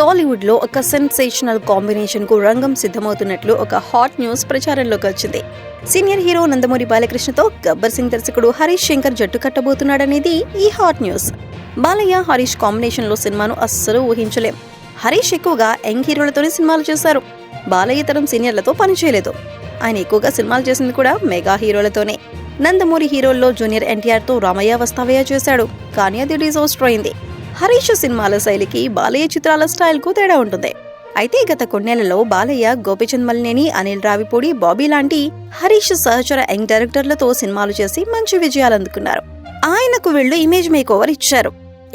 టాలీవుడ్లో ఒక సెన్సేషనల్ కాంబినేషన్కు రంగం సిద్ధమవుతున్నట్లు ఒక హాట్ న్యూస్ ప్రచారంలోకి వచ్చింది. సీనియర్ హీరో నందమూరి బాలకృష్ణతో గబ్బర్ సింగ్ దర్శకుడు హరీష్ శంకర్ జట్టు కట్టబోతున్నాడనేది ఈ హాట్ న్యూస్. బాలయ్య హరీష్ కాంబినేషన్లో సినిమాను అస్సలు ఊహించలేం. హరీష్ ఎక్కువగా యంగ్ హీరోలతోనే సినిమాలు చేశారు. బాలయ్య తరం సీనియర్లతో పనిచేయలేదు ఆయన ఎక్కువగా సినిమాలు చేసింది కూడా మెగా హీరోలతోనే. నందమూరి హీరోల్లో జూనియర్ ఎన్టీఆర్తో రామయ్య వస్తావయ్య చేశాడు. కానీ అది డిజోస్టర్ అయింది. హరీష్ సినిమాల శైలికి బాలయ్య చిత్రాల స్టైల్కు తేడా ఉంటుంది. అయితే గత కొన్నేళ్ళలో బాలయ్య గోపిచంద్ మల్నేని అనిల్ రావిపూడి బాబీ లాంటి హరీష్ సహచర యంగ్ డైరెక్టర్లతో సినిమాలు చేసి మంచి విజయాలు అందుకున్నారు. ఆయనకు వీళ్ళు ఇమేజ్ మేక్ ఓవర్ ఇచ్చారు.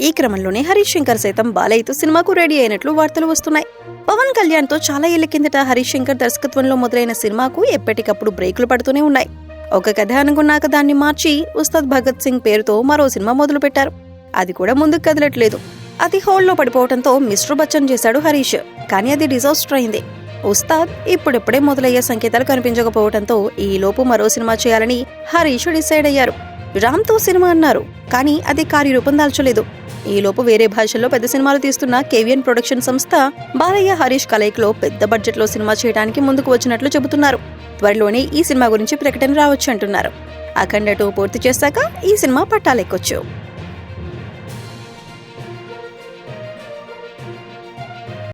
ఈ క్రమంలోనే హరీష్ శంకర్ సైతం బాలయ్యతో సినిమాకు రెడీ అయినట్లు వార్తలు వస్తున్నాయి. పవన్ కళ్యాణ్తో చాలా ఏళ్ళ కిందట హరీష్ శంకర్ దర్శకత్వంలో మొదలైన సినిమాకు ఎప్పటికప్పుడు బ్రేకులు పడుతూనే ఉన్నాయి. ఒక కథ అనుకున్నాక దాన్ని మార్చి ఉస్తాద్ భగత్ సింగ్ పేరుతో మరో సినిమా మొదలు పెట్టారు అది కూడా ముందుకు కదలట్లేదు. అది హోల్లో పడిపోవడంతో మిస్టర్ బచ్చన్ చేశాడు హరీష్. కానీ అది డిజాస్టర్ అయింది. ఉస్తాద్ ఇప్పుడిప్పుడే మొదలయ్యే సంకేతాలు కనిపించకపోవడంతో ఈలోపు మరో సినిమా చేయాలని హరీష్ డిసైడ్ అయ్యారు. రామ్తో సినిమా అన్నారు కానీ అది కార్యరూపం దాల్చలేదు. ఈలోపు వేరే భాషల్లో పెద్ద సినిమాలు తీస్తున్న కేవియన్ ప్రొడక్షన్ సంస్థ బాలయ్య హరీష్ కలయికలో పెద్ద బడ్జెట్లో సినిమా చేయడానికి ముందుకు వచ్చినట్లు చెబుతున్నారు. త్వరలోనే ఈ సినిమా గురించి ప్రకటన రావచ్చు అంటున్నారు. అఖండ టూ పూర్తి చేశాక ఈ సినిమా పట్టాలెక్కొచ్చు.